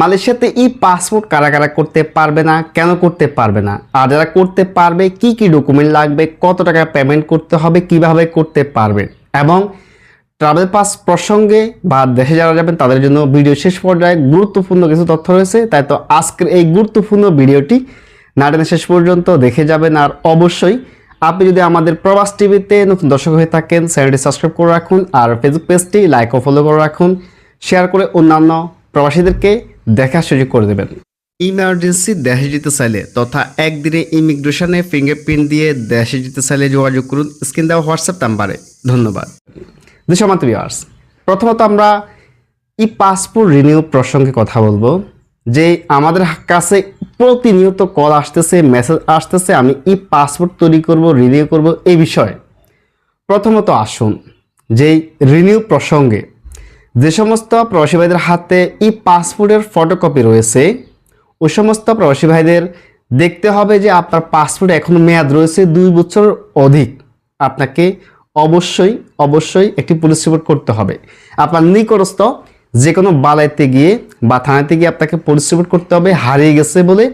মালয়েশিয়াতে ই পাসপোর্ট কারা কারা করতে পারবে না, কেন করতে পারবে না? আর যারা করতে পারবে, কি কি ডকুমেন্ট লাগবে, কত টাকা পেমেন্ট করতে হবে, কীভাবে করতে পারবে? এবং ট্রাভেল পাস প্রসঙ্গে বা দেশে যারা যাবেন, তাদের জন্য ভিডিও শেষ পর্যায়ে গুরুত্বপূর্ণ কিছু তথ্য রয়েছে। তাই তো আজকের এই গুরুত্বপূর্ণ ভিডিওটি না টেনে শেষ পর্যন্ত দেখে যাবেন। আর অবশ্যই আপনি যদি আমাদের প্রবাস টিভিতে নতুন দর্শক হয়ে থাকেন, চ্যানেলটি সাবস্ক্রাইব করে রাখুন, আর ফেসবুক পেজটি লাইক ও ফলো করে রাখুন। শেয়ার করে অন্যান্য প্রবাসীদেরকে দেখার সুযোগ করে দেবেন। ইমার্জেন্সি দেশে যেতে চাইলে তথা একদিনে ইমিগ্রেশনে ফিঙ্গারপ্রিন্ট দিয়ে দেশে যেতে চাইলে যোগাযোগ করুন। স্ক্রিন দেওয়া হোয়াটসঅ্যাপ নাম্বারে। ধন্যবাদ। দুশমান্ত ভিউয়ার্স প্রথমত আমরা ই পাসপোর্ট রিনিউ প্রসঙ্গে কথা বলব। যে আমাদের কাছে প্রতিনিয়ত কল আসতেছে মেসেজ আসতেছে আমি ই পাসপোর্ট তৈরি করব রিনিউ করব এই বিষয়ে। প্রথমত আসুন যেই রিনিউ প্রসঙ্গে যে সমস্ত প্রবাসী ভাইদের হাতে ই পাসপোর্টের ফটোকপি রয়েছে, ওই সমস্ত প্রবাসী ভাইদের দেখতে হবে যে আপনার পাসপোর্ট এখন মেয়াদ রয়েছে দুই বছর অধিক। আপনাকে অবশ্যই অবশ্যই একটি পুলিশ রিপোর্ট করতে হবে। আপনার নিকটস্থ যে কোনো বালাইতে গিয়ে বা থানাতে গিয়ে আপনাকে পুলিশ রিপোর্ট করতে হবে, হারিয়ে গেছে বলে।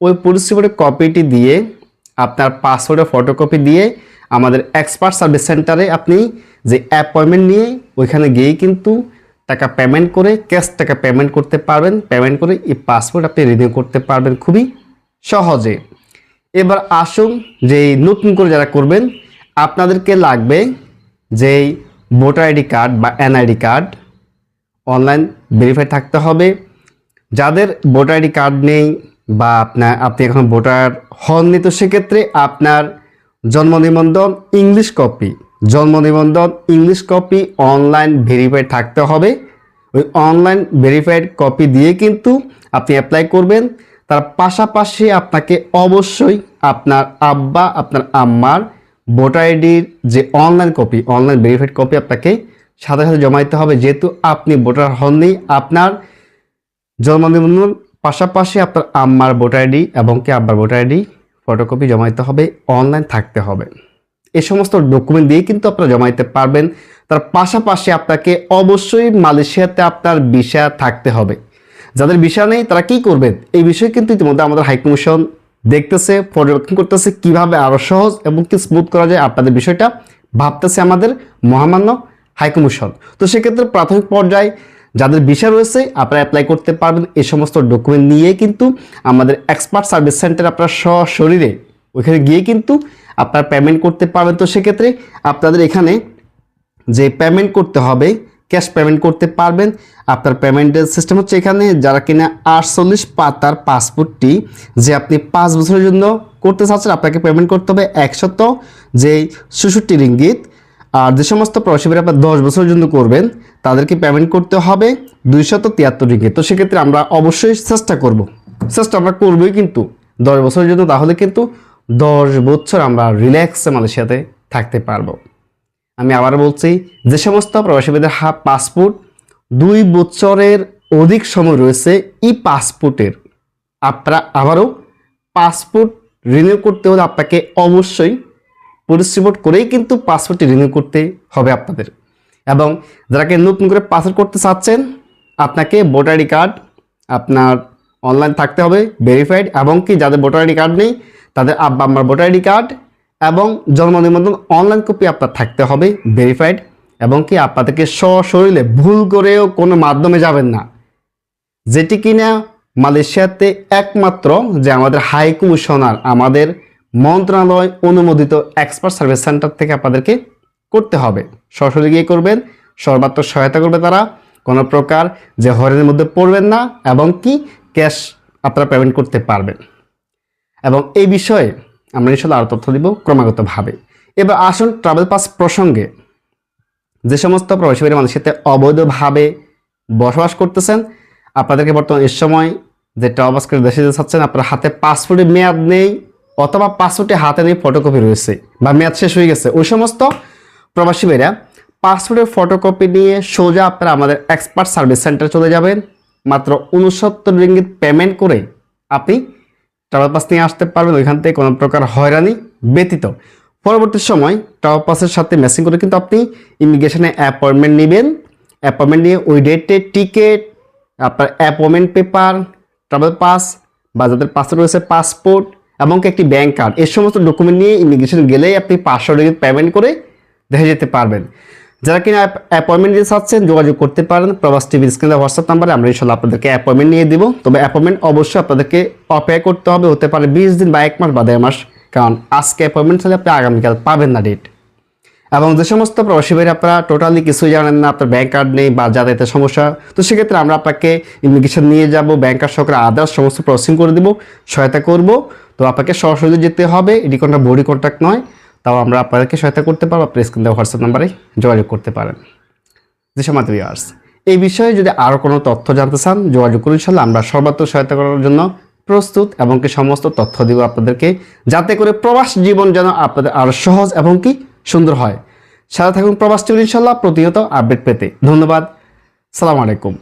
ওই পুলিশ রিপোর্টের কপিটি দিয়ে আপনার পাসপোর্টের ফটোকপি দিয়ে আমাদের এক্সপার্ট সার্ভিস সেন্টারে আপনি যে অ্যাপয়েন্টমেন্ট নিয়ে ওইখানে গিয়েই কিন্তু টাকা পেমেন্ট করে ক্যাশ টাকা পেমেন্ট করতে পারবেন। পেমেন্ট করে এই পাসপোর্ট আপনি রিনিউ করতে পারবেন খুবই সহজে। এবার আসুন যে নতুন করে যারা করবেন, আপনাদেরকে লাগবে যেই ভোটার আইডি কার্ড বা এনআইডি কার্ড অনলাইন ভেরিফাই থাকতে হবে। যাদের ভোটার আইডি কার্ড নেই বা আপনার আপনি এখন ভোটার হননি, তো সেক্ষেত্রে আপনার জন্ম নিবন্ধন ইংলিশ কপি জন্ম নিবন্ধন ইংলিশ কপি অনলাইন ভেরিফাইড থাকতে হবে। ওই অনলাইন ভেরিফাইড কপি দিয়ে কিন্তু আপনি অ্যাপ্লাই করবেন। তার পাশাপাশি আপনাকে অবশ্যই আপনার আব্বা, আপনার আম্মার ভোটার আইডির যে online copy online verified copy আপনাকে সাথে সাথে জমা দিতে হবে। যেহেতু আপনি ভোটার হননি, আপনার জন্ম নিবন্ধন, পাশাপাশি আপনার আম্মার ভোটার আইডি এবং কি আব্বার ভোটার আইডি ফটোকপি জমা দিতে হবে অনলাইন থাকতে হবে। এই সমস্ত ডকুমেন্ট দিয়ে কিন্তু আপনারা জমা দিতে পারবেন। তার পাশাপাশি আপনাকে অবশ্যই মালয়েশিয়াতে আপনার ভিসা থাকতে হবে। যাদের ভিসা নেই, তারা কি করবেন? এই বিষয়ে কিন্তু ইতিমধ্যে আমাদের হাইকমিশন দেখতেছে, পর্যবেক্ষণ করতেছে কীভাবে আরও সহজ এবং কি স্মুথ করা যায় আপনাদের বিষয়টা ভাবতেছে আমাদের মহামান্য হাইকমিশন তো সেক্ষেত্রে প্রাথমিক পর্যায়ে যাদের ভিসা রয়েছে, আপনারা অ্যাপ্লাই করতে পারবেন। এই সমস্ত ডকুমেন্ট নিয়ে কিন্তু আমাদের এক্সপার্ট সার্ভিস সেন্টার আপনার সশরীরে, ওইখানে গিয়ে কিন্তু আপনার পেমেন্ট করতে পারবেন। তো সেক্ষেত্রে আপনাদের এখানে যে পেমেন্ট করতে হবে ক্যাশ পেমেন্ট করতে পারবেন। আপনার পেমেন্টের সিস্টেম হচ্ছে এখানে, যারা কিনা আটচল্লিশ পাতার পাসপোর্টটি যে আপনি পাঁচ বছরের জন্য করতে চাচ্ছেন, আপনাকে পেমেন্ট করতে হবে একশত যে ষষট্টি রিঙ্গিত। আর যে সমস্ত প্রবাসীরা আপনার দশ বছরের জন্য করবেন, তাদেরকে পেমেন্ট করতে হবে দুইশত তিয়াত্তর রিঙ্গিত। তো সেক্ষেত্রে আমরা অবশ্যই চেষ্টা করব। চেষ্টা আমরা করবোই কিন্তু। দশ বছরের জন্য তাহলে কিন্তু দশ বছর আমরা রিল্যাক্সে মালয়েশিয়াতে থাকতে পারব। আমি আবার বলছি, যে সমস্ত প্রবাসীদের হাত পাসপোর্ট, দুই বছরের অধিক সময় রয়েছে ই পাসপোর্টের। আপনারা আবারও পাসপোর্ট রিনিউ করতে হলে আপনাকে অবশ্যই পুলিশ রিপোর্ট করেই কিন্তু পাসপোর্টটি রিনিউ করতে হবে আপনাদের। এবং যারাকে নতুন করে পাসপোর্ট করতে চাচ্ছেন, আপনাকে ভোটার আইডি কার্ড আপনার অনলাইন থাকতে হবে ভেরিফাইড এবং কি যাদের ভোটার আইডি কার্ড নেই তাদের আব্বা আম্মার ভোটার আইডি কার্ড এবং জন্ম নিবন্ধন অনলাইন কপি আপনার থাকতে হবে ভেরিফাইড এবং কি আপনাদেরকে সশরীরে ভুল করেও কোনো মাধ্যমে যাবেন না। যেটি কিনা মালয়েশিয়াতে একমাত্র যে আমাদের হাই কমিশনার আমাদের মন্ত্রণালয় অনুমোদিত এক্সপার্ট সার্ভিস সেন্টার থেকে আপনাদেরকে করতে হবে। সরাসরি গিয়ে করবেন, সর্বাত্মক সহায়তা করবে তারা। কোনো প্রকার যে হরের মধ্যে পড়বেন না এবং কি ক্যাশ আপনারা পেমেন্ট করতে পারবেন। এবং এই বিষয়ে আমরা ইনশাল্লাহ আরও তথ্য দিব ক্রমাগতভাবে। এবার আসুন ট্রাভেল পাস প্রসঙ্গে। যে সমস্ত প্রবাসী মানুষের অবৈধভাবে বসবাস করতেছেন, আপনাদেরকে বর্তমান এর সময় যে ট্রাভেল পাস করে দেশে যেতে চাচ্ছেন, আপনার হাতে পাসপোর্টের মেয়াদ নেই অথবা পাসপোর্টে হাতে নেই ফটোকপি রয়েছে বা মেয়াদ শেষ হয়ে গেছে। ওই সমস্ত প্রবাসী ভাইরা পাসপোর্টের ফটোকপি নিয়ে সোজা আপনারা আমাদের এক্সপার্ট সার্ভিস সেন্টারে চলে যাবেন। মাত্র উনসত্তর রিঙ্গিত পেমেন্ট করে আপনি ট্রাভেল পাস নিয়ে আসতে পারবেন, ওইখান থেকে কোনো প্রকার হয়রানি ব্যতীত। পরবর্তী সময় টাওয়ার পাসের সাথে ম্যাচিং করে কিন্তু আপনি ইমিগ্রেশনে অ্যাপয়েন্টমেন্ট নেবেন। অ্যাপয়েন্টমেন্ট নিয়ে ওই ডেটে টিকিট আপনার অ্যাপয়েন্টমেন্ট পেপার ট্রাভেল পাস বা যাদের পাসপোর্ট রয়েছে পাসপোর্ট এবং একটি ব্যাংক কার্ড এই সমস্ত ডকুমেন্ট নিয়ে ইমিগ্রেশন গেলেই আপনি পাঁচশো টাকা পেমেন্ট করে দেখে যেতে পারবেন। যারা কিনা অ্যাপয়েন্টমেন্ট নিতে চাচ্ছেন, যোগাযোগ করতে পারেন, প্রবাস টিভি স্ক্রিনে হোয়াটসঅ্যাপ নাম্বারে আমরা ইনশাল্লাহ আপনাদেরকে অ্যাপয়েন্টমেন্ট নিয়ে দিব। তবে অ্যাপয়েন্টমেন্ট অবশ্যই আপনাদেরকে অপেক্ষা করতে হবে, হতে পারে বিশ দিন বা এক মাস বা দেড় মাস। কারণ আজকে অ্যাপয়েন্টমেন্ট হলে আপনি আগামীকাল পাবেন না ডেট এবং যে সমস্ত প্রবাসী ভাইরা আপনারা টোটালি কিছুই জানেন না, আপনার ব্যাংক কার্ড নেই বা যাতায়াতের সমস্যা, তো সেক্ষেত্রে আমরা আপনাকে ইমিগ্রেশন নিয়ে যাব ব্যাঙ্ক কার্ড সহকারে আদার্স সমস্ত প্রসেসিং করে দেবো, সহায়তা করব। তো আপনাকে সরাসরি যেতে হবে, এটি কোনো বডি কন্ট্যাক্ট নয়। তাও আমরা আপনাদেরকে সহায়তা করতে পারব আপনি স্ক্রিন দেওয়া হোয়াটসঅ্যাপ নাম্বারে যোগাযোগ করতে পারেন। যে সময় ভিউয়ার্স এই বিষয়ে যদি আরও কোনো তথ্য জানতে চান, যোগাযোগ করুন ইনশাল্লাহ আমরা সর্বাত্মক সহায়তা করার জন্য প্রস্তুত এবং কি সমস্ত তথ্য দিব আপনাদেরকে, যাতে করে প্রবাস জীবন যেন আপনাদের আরও সহজ এবং কি সুন্দর হয়। সাথে থাকুন প্রবাস টিভি ইনশাল্লাহ প্রতিহত আপডেট পেতে। ধন্যবাদ। সালাম আলাইকুম।